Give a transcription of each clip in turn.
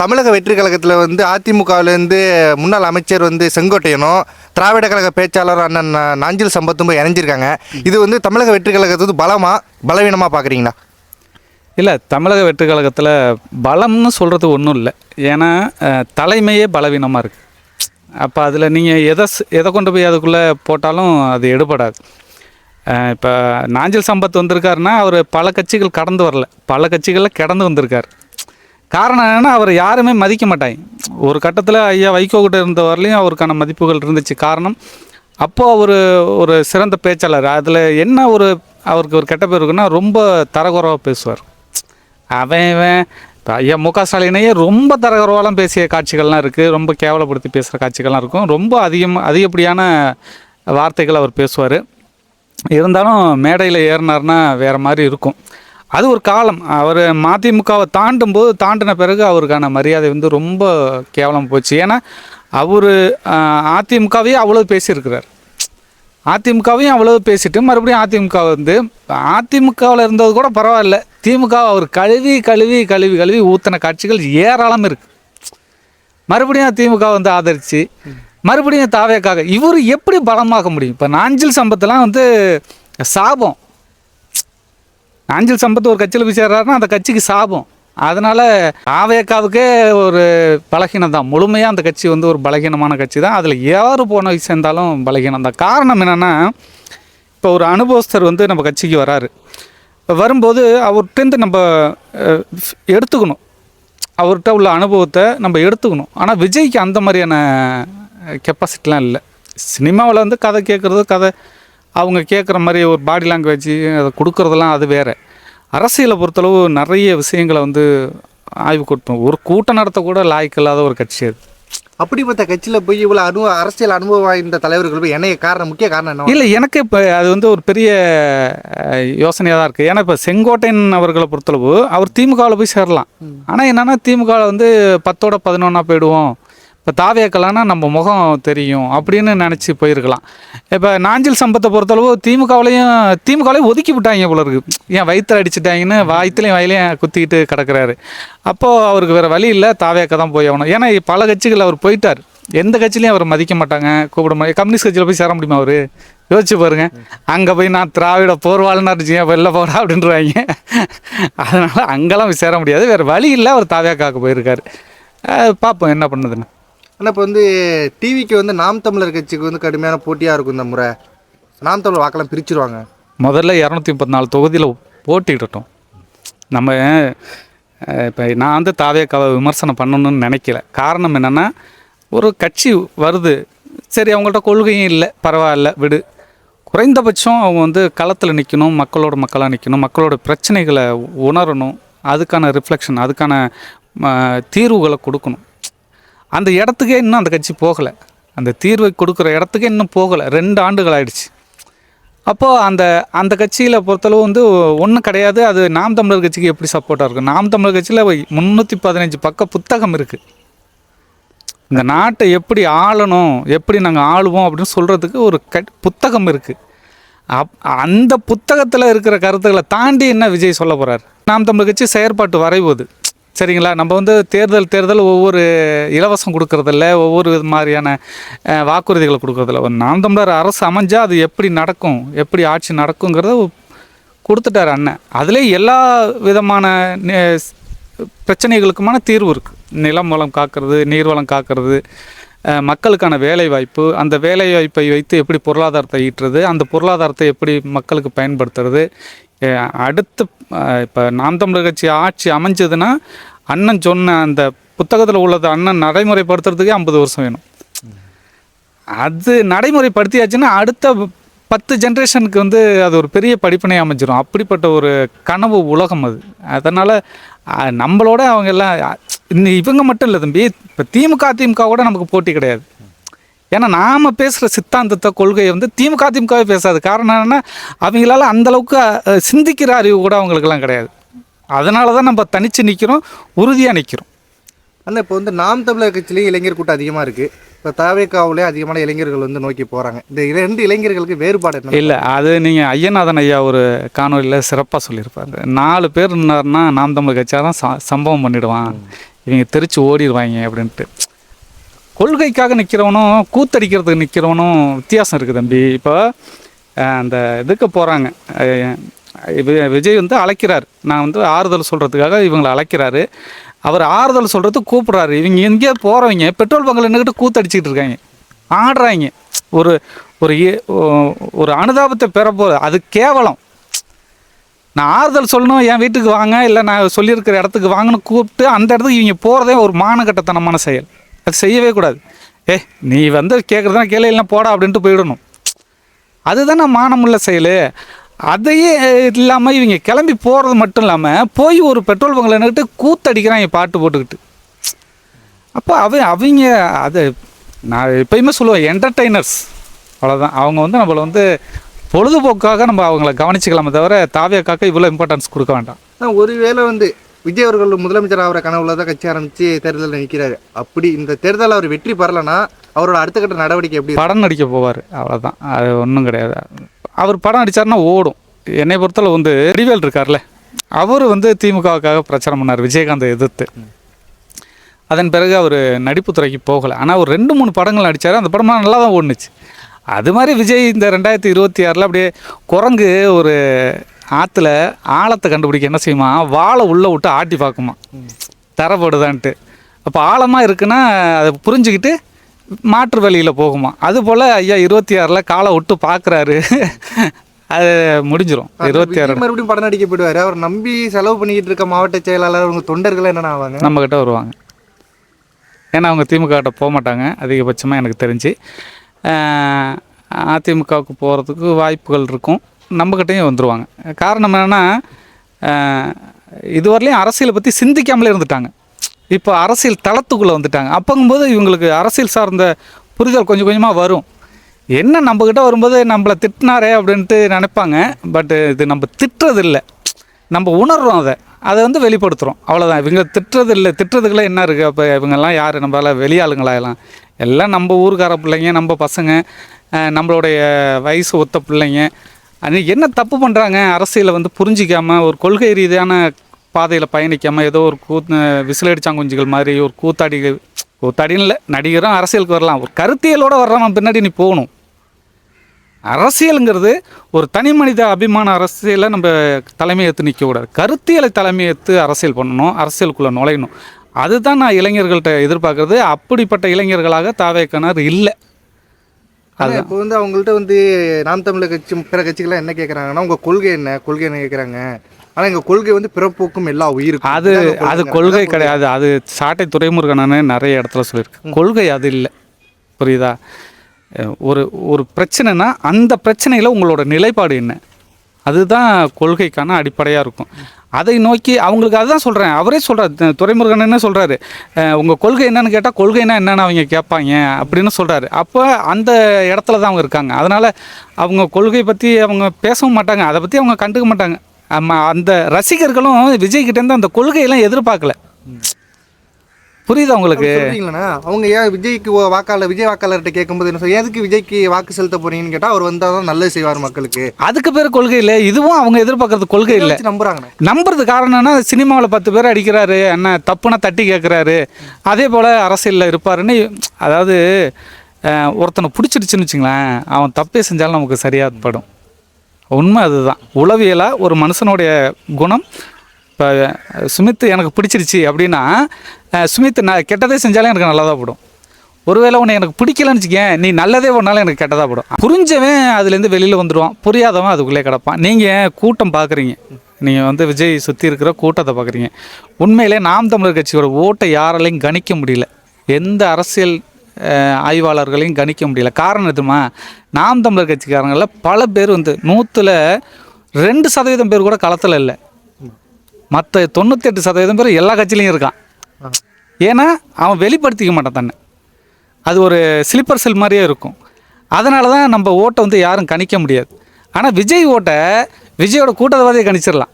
தமிழக வெற்றி கழகத்தில் வந்து அதிமுகவிலேருந்து முன்னாள் அமைச்சர் வந்து செங்கோட்டையனும் திராவிட கழக பேச்சாளர் அண்ணன் நாஞ்சில் சம்பத்தும் போய் இணைஞ்சிருக்காங்க. இது வந்து தமிழக வெற்றி கழகத்துக்கு பலமாக பலவீனமாக பார்க்குறீங்களா இல்லை தமிழக வெற்றி கழகத்தில் பலம்னு சொல்கிறது ஒன்றும் இல்லை. ஏன்னா தலைமையே பலவீனமாக இருக்குது அப்போ அதில் நீங்கள் எதை எதை கொண்டு போய் அதுக்குள்ளே போட்டாலும் அது எடுபடாது. இப்போ நாஞ்சில் சம்பத் வந்திருக்காருன்னா அவர் பல கட்சிகள் கடந்து வரல. பல கட்சிகளில் கிடந்து வந்திருக்கார். காரணம் என்னென்னா அவர் யாருமே மதிக்க மாட்டாங்க. ஒரு கட்டத்தில் ஐயா வைகோ கிட்ட இருந்த வரலையும் அவருக்கான மதிப்புகள் இருந்துச்சு. காரணம் அப்போது அவர் ஒரு சிறந்த பேச்சாளர். அதில் என்ன ஒரு அவருக்கு ஒரு கெட்ட பேர் இருக்குன்னா ரொம்ப தரகுறவாக பேசுவார். அவன் இவன் இப்போ ஐயா மு க ஸ்டாலினையே ரொம்ப தரகுறவாலாம் பேசிய காட்சிகள்லாம் இருக்குது ரொம்ப கேவலப்படுத்தி பேசுகிற காட்சிகள்லாம் இருக்கும். ரொம்ப அதிகம் அதிகப்படியான வார்த்தைகள் அவர் பேசுவார். இருந்தாலும் மேடையில் ஏறினார்னா வேறு மாதிரி இருக்கும். அது ஒரு காலம். அவர் மதிமுகவை தாண்டும் போது தாண்டின பிறகு அவருக்கான மரியாதை வந்து ரொம்ப கேவலம் போச்சு. ஏன்னா அவர் அதிமுகவையும் அவ்வளோ பேசியிருக்கிறார். அதிமுகவையும் அவ்வளோ பேசிட்டு மறுபடியும் அதிமுக வந்து அதிமுகவில் இருந்தது கூட பரவாயில்ல. திமுக அவர் கழுவி கழுவி கழுவி கழுவி ஊற்றின காட்சிகள் ஏராளம் இருக்குது மறுபடியும் திமுக வந்து ஆதரிச்சு மறுபடியும் தாவேக்காக இவர் எப்படி பலமாக்க முடியும்? இப்போ நாஞ்சில் சம்பத்தெல்லாம் வந்து சாபம். அஞ்சல் சம்பத் ஒரு கட்சியில் போய் சேர்றாருன்னா அந்த கட்சிக்கு சாபம். அதனால் ஆவேக்காவுக்கே ஒரு பலகீனம் தான். முழுமையாக அந்த கட்சி வந்து ஒரு பலகீனமான கட்சி தான். அதில் யார் போன சேர்ந்தாலும் பலகீனம் தான். காரணம் என்னென்னா இப்போ ஒரு அனுபவஸ்தர் வந்து நம்ம கட்சிக்கு வராரு. இப்போ வரும்போது அவர்கிட்டருந்து நம்ம எடுத்துக்கணும். அவர்கிட்ட உள்ள அனுபவத்தை நம்ம எடுத்துக்கணும். ஆனால் விஜய்க்கு அந்த மாதிரியான கெப்பாசிட்டிலாம் இல்லை. சினிமாவில் வந்து கதை கேட்குறது கதை அவங்க கேட்குற மாதிரி ஒரு பாடி லாங்குவேஜ் அதை கொடுக்குறதெல்லாம் அது வேறு. அரசியலை பொறுத்தளவு நிறைய விஷயங்களை வந்து ஆய்வு கொடுப்போம் ஒரு கூட்டம் நடத்த கூட லாய்க்கு இல்லாத ஒரு கட்சி அது. அப்படிப்பட்ட கட்சியில் போய் இவ்வளோ அனுபவ அரசியல் அனுபவம் வாய்ந்த தலைவர்கள் போய் என்ன காரணம் முக்கிய காரணம் என்ன இல்லை எனக்கு இப்போ அது வந்து ஒரு பெரிய யோசனையாக தான் இருக்குது ஏன்னா இப்போ செங்கோட்டையன் அவர்களை பொறுத்தளவு அவர் திமுகவில் போய் சேரலாம். ஆனால் என்னென்னா திமுகவில் வந்து பத்தோட பதினொன்றா போயிடுவோம். இப்போ தாவியாக்கலாம்னா நம்ம முகம் தெரியும் அப்படின்னு நினச்சி போயிருக்கலாம். இப்போ நாஞ்சில் சம்பத்தை பொறுத்தளவு திமுகவிலையும் திமுகவிலையும் ஒதுக்கி விட்டாங்க போல இருக்கு. ஏன் வயிற்று அடிச்சிட்டாங்கன்னு வயிற்றுலையும் வயலையும் குத்திக்கிட்டு கிடக்கிறாரு. அப்போது அவருக்கு வேறு வழி இல்லை தாவியாக்க தான் போய் ஆகணும். ஏன்னா பல கட்சிகள் அவர் போயிட்டார். எந்த கட்சியிலையும் அவர் மதிக்க மாட்டாங்க கூப்பிட மாட்டாங்க. கம்யூனிஸ்ட் கட்சியில் போய் சேர முடியுமா அவர்? யோசிச்சு பாருங்க. அங்கே போய் நான் திராவிட போர்வாளனா இருந்துச்சு வெளில போகிறா அப்படின்றவாங்க அதனால் அங்கெல்லாம் போய் சேர முடியாது. வேறு வழி இல்லை அவர் தாவியாக்காக்க போயிருக்காரு. பார்ப்போம் என்ன பண்ணுதுன்னு. ஆனால் இப்போ வந்து டிவிக்கு வந்து நாம் தமிழர் கட்சிக்கு வந்து கடுமையான போட்டியாக இருக்கும் இந்த முறை. நாம் தமிழர் வாக்கெல்லாம் பிரிச்சுருவாங்க. முதல்ல இரநூத்தி முப்பத்தி நாலு தொகுதியில் போட்டிக்கிட்டோம் நம்ம இப்போ நான் வந்து தாவேக்காவை விமர்சனம் பண்ணணும்னு நினைக்கல. காரணம் என்னென்னா ஒரு கட்சி வருது. சரி அவங்கள்ட்ட கொள்கையும் இல்லை பரவாயில்ல விடு. குறைந்தபட்சம் அவங்க வந்து களத்தில் நிற்கணும் மக்களோட மக்களாக நிற்கணும் மக்களோட பிரச்சனைகளை உணரணும் அதுக்கான ரிஃப்ளெக்ஷன் அதுக்கான ம, தீர்வுகளை கொடுக்கணும். அந்த இடத்துக்கே இன்னும் அந்த கட்சி போகலை. அந்த தீர்வை கொடுக்குற இடத்துக்கே இன்னும் போகலை. ரெண்டு ஆண்டுகள் ஆயிடுச்சு. அப்போது அந்த அந்த கட்சியில் பொறுத்தளவு வந்து ஒன்றும் கிடையாது. அது நாம் தமிழர் கட்சிக்கு எப்படி சப்போர்ட்டாக இருக்கும்? நாம் தமிழர் கட்சியில் முந்நூற்றி பதினஞ்சு பக்க புத்தகம் இருக்குது இந்த நாட்டை எப்படி ஆளணும் எப்படி நாங்கள் ஆளுவோம் அப்படின்னு சொல்கிறதுக்கு ஒரு கட் புத்தகம் இருக்குது அப் அந்த புத்தகத்தில் இருக்கிற கருத்துக்களை தாண்டி என்ன விஜய் சொல்ல போகிறார் நாம் தமிழர் கட்சி செயற்பாட்டு வரைவுது சரிங்களா? நம்ம வந்து தேர்தல் தேர்தல் ஒவ்வொரு இலவசம் கொடுக்கறதில்ல ஒவ்வொரு மாதிரியான வாக்குறுதிகளை கொடுக்கறதில்ல. ஒரு நாம் தமிழர் அரசு அமைஞ்சால் அது எப்படி நடக்கும் எப்படி ஆட்சி நடக்குங்கிறத கொடுத்துட்டார் அண்ணன். அதிலே எல்லா விதமான பிரச்சனைகளுக்குமான தீர்வு இருக்குது நிலம் வளம் காக்கிறது நீர்வளம் காக்கிறது மக்களுக்கான வேலை வாய்ப்பு அந்த வேலை வாய்ப்பை வைத்து எப்படி பொருளாதாரத்தை ஈட்டுறது அந்த பொருளாதாரத்தை எப்படி மக்களுக்கு பயன்படுத்துறது அடுத்து இப்போ நாம் தமிழர் கட்சி ஆட்சி அமைஞ்சதுன்னா அண்ணன் சொன்ன அந்த புத்தகத்தில் உள்ளதை அண்ணன் நடைமுறைப்படுத்துறதுக்கே ஐம்பது வருஷம் வேணும். அது நடைமுறைப்படுத்தியாச்சுன்னா அடுத்த பத்து ஜென்ரேஷனுக்கு வந்து அது ஒரு பெரிய படிப்பினை அமைஞ்சிடும் அப்படிப்பட்ட ஒரு கனவு உலகம் அது. அதனால் நம்மளோட அவங்க எல்லாம் இன்னும் இவங்க மட்டும் இல்லை தம்பி இப்போ திமுக அதிமுக கூட நமக்கு போட்டி கிடையாது. ஏன்னா நாம் பேசுகிற சித்தாந்தத்தை கொள்கையை வந்து திமுக அதிமுகவே பேசாது. காரணம் என்னென்னா அவங்களால அந்தளவுக்கு சிந்திக்கிற அறிவு கூட அவங்களுக்கெல்லாம் கிடையாது. அதனால தான் நம்ம தனித்து நிற்கிறோம் உறுதியாக நிற்கிறோம் ஆனால் இப்போ வந்து நாம் தமிழர் கட்சியிலேயே இளைஞர் கூட்டம் அதிகமாக இருக்குது இப்போ தாவேக்காவிலே அதிகமான இளைஞர்கள் வந்து நோக்கி போகிறாங்க இந்த இரண்டு இளைஞர்களுக்கு வேறுபாடு என்ன? இல்லை அது நீங்கள் ஐயநாதன் ஐயா ஒரு காணொலியில் சிறப்பாக சொல்லியிருப்பார். நாலு பேர் இருந்தாருன்னா நாம் தமிழ் கட்சியாக தான் சம்பவம் பண்ணிடுவான். இவங்க தெரிச்சு ஓடிடுவாங்க அப்படின்ட்டு. கொள்கைக்காக நிற்கிறவனும் கூத்தடிக்கிறதுக்கு நிற்கிறவனும் வித்தியாசம் இருக்குது தம்பி. இப்போ அந்த இதுக்கு போகிறாங்க விஜய் வந்து அழைக்கிறார். நான் வந்து ஆறுதல் சொல்கிறதுக்காக இவங்களை அழைக்கிறாரு. அவர் ஆறுதல் சொல்கிறது கூப்பிட்றாரு. இவங்க எங்கேயோ போகிறவங்க பெட்ரோல் பங்கில் நின்றுக்கிட்டு கூத்தடிச்சிக்கிட்டு இருக்காங்க. ஆடுறாங்க. ஒரு ஒரு ஏ- ஒரு அனுதாபத்தை பெற போ அது கேவலம். நான் ஆறுதல் சொல்லணும் என் வீட்டுக்கு வாங்க இல்லை நான் சொல்லியிருக்கிற இடத்துக்கு வாங்கன்னு கூப்பிட்டு அந்த இடத்துக்கு இவங்க போகிறதே ஒரு மானகட்டத்தனமான செயல். அது செய்யவே கூடாது. ஏ நீ வந்து கேட்குறதுனா கேளு இல்லைன்னா போடா அப்படின்ட்டு போயிடணும். அதுதானே மானமுள்ள செயல். அதையே இல்லாமல் இவங்க கிளம்பி போகிறது மட்டும் இல்லாமல் போய் ஒரு பெட்ரோல் பங்கில் நின்றுட்டு கூத்தடிக்கிறாங்க பாட்டு போட்டுக்கிட்டு. அப்போ அவ அவங்க அது நான் எப்பயுமே சொல்லுவேன் என்டர்டெய்னர்ஸ் அவ்வளோதான் அவங்க வந்து நம்மளை வந்து பொழுதுபோக்காக நம்ம அவங்கள கவனிச்சிக்கலாமே தவிர தாவியாக்காக்க இவ்வளோ இம்பார்ட்டன்ஸ் கொடுக்க வேண்டாம். ஒருவேளை வந்து விஜய் அவர்கள் முதலமைச்சர் ஆகிற கனவுல தான் கட்சி ஆரம்பிச்சு தேர்தலில் நிற்கிறாரு அப்படி இந்த தேர்தலில் அவர் வெற்றி பெறலைன்னா அவரோட அடுத்த கட்ட நடவடிக்கை எப்படி படம் நடிக்க போவார். அவ்வளோதான் அது ஒன்றும் கிடையாது. அவர் படம் நடித்தார்னா ஓடும். என்னை பொறுத்தளவு வந்து வடிவேல் இருக்கார்ல அவர் வந்து திமுகவுக்காக பிரச்சாரம் பண்ணார் விஜயகாந்தை எதிர்த்து. அதன் பிறகு அவர் நடிப்புத்துறைக்கு போகலை. ஆனால் ஒரு ரெண்டு மூணு படங்கள் நடித்தார் அந்த படமாக நல்லா தான் ஓடுனுச்சு. அது மாதிரி விஜய் இந்த ரெண்டாயிரத்தி இருபத்தி ஆறில் அப்படியே குரங்கு ஒரு ஆற்றுல ஆழத்தை கண்டுபிடிக்க என்ன செய்யுமா? வாழை உள்ளே விட்டு ஆட்டி பார்க்குமா? தரப்படுதான்ட்டு. அப்போ ஆழமாக இருக்குன்னா அதை புரிஞ்சுக்கிட்டு மாற்று வழியில் போகுமா? அதுபோல் ஐயா இருபத்தி ஆறில் காலை விட்டு பார்க்குறாரு. அது முடிஞ்சிடும் இருபத்தி ஆறு மறுபடியும் படம் நடிக்க போயிடுவாரு. அவர் நம்பி செலவு பண்ணிக்கிட்டு இருக்க மாவட்ட செயலாளர் அவங்க தொண்டர்கள் என்னென்ன ஆவாங்க? நம்மக்கிட்ட வருவாங்க. ஏன்னா அவங்க திமுக கிட்ட போக மாட்டாங்க. அதிகபட்சமாக எனக்கு தெரிஞ்சு. அதிமுகவுக்கு போகிறதுக்கு வாய்ப்புகள் இருக்கும். நம்மக்கிட்டையும் வந்துடுவாங்க காரணம் என்னென்னா இதுவரையிலையும் அரசியலை பற்றி சிந்திக்காமலே இருந்துட்டாங்க. இப்போ அரசியல் தளத்துக்குள்ளே வந்துட்டாங்க. அப்போங்கும்போது இவங்களுக்கு அரசியல் சார்ந்த புரிதல் கொஞ்சம் கொஞ்சமாக வரும். என்ன நம்மக்கிட்ட வரும்போது நம்மளை திட்டினாரே அப்படின்ட்டு நினைப்பாங்க. பட்டு இது நம்ம திட்டுறது இல்லை நம்ம உணர்கிறோம் அதை. அதை வந்து வெளிப்படுத்துகிறோம் அவ்வளோதான் இவங்க திட்டுறது இல்லை திட்டுறதுக்குலாம் என்ன இருக்குது அப்போ இவங்கெல்லாம் யார்? நம்மளால் வெளியாளுங்களா எல்லாம்? எல்லாம் நம்ம ஊருக்கார பிள்ளைங்க நம்ம பசங்க நம்மளுடைய வயசு ஒத்த பிள்ளைங்க அது என்ன தப்பு பண்ணுறாங்க அரசியலை வந்து புரிஞ்சிக்காமல் ஒரு கொள்கை ரீதியான பாதையில் பயணிக்காமல் ஏதோ ஒரு கூத் விசிலடிச்சாங்குஞ்சிகள் மாதிரி ஒரு கூத்தாடி கூத்தாடின்னு இல்லை நடிகரும் அரசியலுக்கு வரலாம். ஒரு கருத்தியலோடு வர்றவன் பின்னாடி நீ போகணும். அரசியலுங்கிறது ஒரு தனி மனித அபிமான அரசியலை நம்ம தலைமையேற்று நிற்கக்கூடாது கருத்தியலை தலைமையேற்று அரசியல் பண்ணணும் அரசியலுக்குள்ளே நுழையணும். அதுதான் நான் இளைஞர்கள்ட்ட எதிர்பார்க்குறது. அப்படிப்பட்ட இளைஞர்களாக தாவேக்கனர் இல்லை. ஆனா இப்போ வந்து அவங்கள்ட்ட வந்து நாம் தமிழர் கட்சி பிற கட்சிகள்லாம் என்ன கேட்குறாங்கன்னா உங்க கொள்கை என்ன? கொள்கை என்ன கேட்குறாங்க ஆனால் எங்கள் கொள்கை வந்து பிறப்போக்கும் எல்லா உயிருக்கும். அது அது. கொள்கை கிடையாது. அது சாட்டை துறைமுருகனே நிறைய இடத்துல சொல்லியிருக்கு. கொள்கை அது இல்லை. புரியுதா? ஒரு ஒரு பிரச்சனைனா அந்த பிரச்சனையில் உங்களோட நிலைப்பாடு என்ன? அதுதான் கொள்கைக்கான அடிப்படையாக இருக்கும். அதை நோக்கி அவங்களுக்கு அதுதான் சொல்கிறேன் அவரே சொல்கிறார் துறைமுருகன் என்ன சொல்கிறாரு உங்கள் கொள்கை என்னன்னு கேட்டால் கொள்கைனா என்னென்னு அவங்க கேட்பாங்க அப்படின்னு சொல்கிறாரு அப்போ அந்த இடத்துல தான் அவங்க இருக்காங்க. அதனால் அவங்க கொள்கை பற்றி அவங்க பேசவும் மாட்டாங்க. அதை பற்றி அவங்க கண்டுக்க மாட்டாங்க. அந்த ரசிகர்களும் விஜய்கிட்டேருந்து அந்த கொள்கையெல்லாம் எதிர்பார்க்கல. புரியுதா உங்களுக்கு? அவங்க ஏன் விஜய்க்கு வாக்காளர் விஜய் வாக்காளர்கிட்ட கேட்கும்போது என்ன சொல்ல எதுக்கு விஜய்க்கு வாக்கு செலுத்த போறீங்கன்னு கேட்டா அவர் வந்தால் தான் நல்லது செய்வார் மக்களுக்கு. அதுக்கு பேர் கொள்கை இல்லை. இதுவும் அவங்க எதிர்பார்க்கறது கொள்கை இல்லை. வச்சு நம்புறாங்கண்ணே. நம்புறது காரணம்னா சினிமாவில் பத்து பேர் அடிக்கிறாரு என்ன தப்புனா தட்டி கேட்குறாரு அதே போல் அரசியலில் இருப்பாருன்னு அதாவது ஒருத்தனை பிடிச்சிடுச்சுன்னு வச்சுங்களேன் அவன் தப்பே செஞ்சாலும் நமக்கு சரியாக படும். உண்மை அதுதான். உளவியலாக ஒரு மனுஷனுடைய குணம் இப்போ சுமித் எனக்கு பிடிச்சிருச்சு அப்படின்னா சுமித் நான் கெட்டதே செஞ்சாலும் எனக்கு நல்லதாக போடும். ஒருவேளை உன்னை எனக்கு பிடிக்கலன்னு வச்சுக்கேன் நீ நல்லதே ஒன்றாலும் எனக்கு கெட்டதாக போடும். புரிஞ்சவன் அதுலேருந்து வெளியில் வந்துடுவான் புரியாதவன் அதுக்குள்ளே கிடப்பான். நீங்கள் கூட்டம் பார்க்குறீங்க நீங்கள் வந்து விஜய் சுற்றி இருக்கிற கூட்டத்தை பார்க்குறீங்க உண்மையிலே நாம் தமிழர் கட்சியோட ஓட்டை யாராலையும் கணிக்க முடியல. எந்த அரசியல் ஆய்வாளர்களையும் கணிக்க முடியல. காரணம் எதுமா? நாம் தமிழர் கட்சிக்காரங்களில் பல பேர் வந்து நூற்றில் ரெண்டு சதவீதம் பேர் கூட களத்தில் இல்லை. மற்ற தொண்ணூத்தெட்டு சதவீதம் பேர் எல்லா கட்சியிலையும் இருக்கான். ஏன்னா அவன் வெளிப்படுத்திக்க மாட்டான் தன்னை. அது ஒரு ஸ்லிப்பர் செல் மாதிரியே இருக்கும். அதனால தான் நம்ம ஓட்டை வந்து யாரும் கணிக்க முடியாது. ஆனால் விஜய் ஓட்டை விஜயோட கூட்டத்தை பார்த்தே கணிச்சிடலாம்.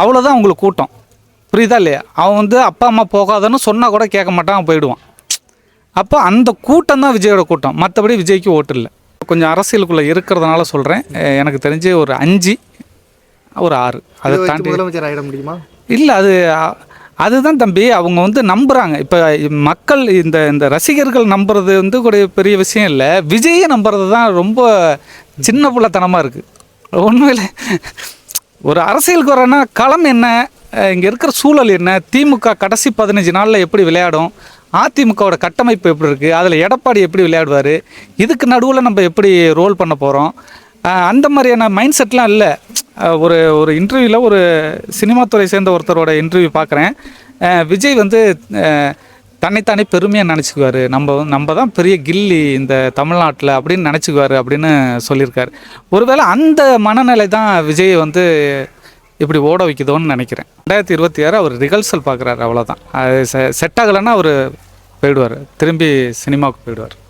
அவ்வளோதான் உங்களுக்கு கூட்டம். புரியுதா இல்லையா? அவன் வந்து அப்பா அம்மா போகாதன்னு சொன்னால் கூட கேட்க மாட்டான் அவன் போயிடுவான். அப்போ அந்த கூட்டம் தான் விஜயோட கூட்டம். மற்றபடி விஜய்க்கு ஓட்டு இல்லை. கொஞ்சம் அரசியலுக்குள்ளே இருக்கிறதுனால சொல்கிறேன் எனக்கு தெரிஞ்சு ஒரு அஞ்சு ஒரு ஆறு. அதை தாண்டி முதலமைச்சர் ஆயிட முடியுமா? இல்லை அது அதுதான் தம்பி அவங்க வந்து நம்புகிறாங்க இப்போ மக்கள் இந்த இந்த ரசிகர்கள் நம்புறது வந்து ஒரு பெரிய விஷயம் இல்லை. விஜயை நம்புறது தான் ரொம்ப சின்ன பிள்ளைத்தனமாக இருக்குது உண்மையில் ஒரு அரசியலுக்கு வரேன்னா களம் என்ன? இங்கே இருக்கிற சூழல் என்ன? திமுக கடைசி பதினஞ்சு நாளில் எப்படி விளையாடும்? அதிமுகவோட கட்டமைப்பு எப்படி இருக்குது அதில் எடப்பாடி எப்படி விளையாடுவார்? இதுக்கு நடுவில் நம்ம எப்படி ரோல் பண்ண போகிறோம் அந்த மாதிரியான மைண்ட் செட்லாம் இல்லை. ஒரு ஒரு இன்டர்வியூவில் ஒரு சினிமா துறை சேர்ந்த ஒருத்தரோட இன்டர்வியூ பார்க்குறேன் விஜய் வந்து தன்னைத்தானே பெருமையாக நினச்சிக்குவார். நம்ம வந்து- நம்ம தான் பெரிய கில்லி இந்த தமிழ்நாட்டில் அப்படின்னு நினச்சிக்குவார் அப்படின்னு சொல்லியிருக்காரு. ஒருவேளை அந்த மனநிலை தான் விஜய் வந்து இப்படி ஓட வைக்குதோன்னு நினைக்கிறேன். ரெண்டாயிரத்தி இருபத்தி ஆறு அவர் ரிகல்சல் பார்க்குறாரு அவ்வளோதான் அது செட் ஆகலைன்னா அவர் போயிடுவார். திரும்பி சினிமாவுக்கு போயிடுவார்.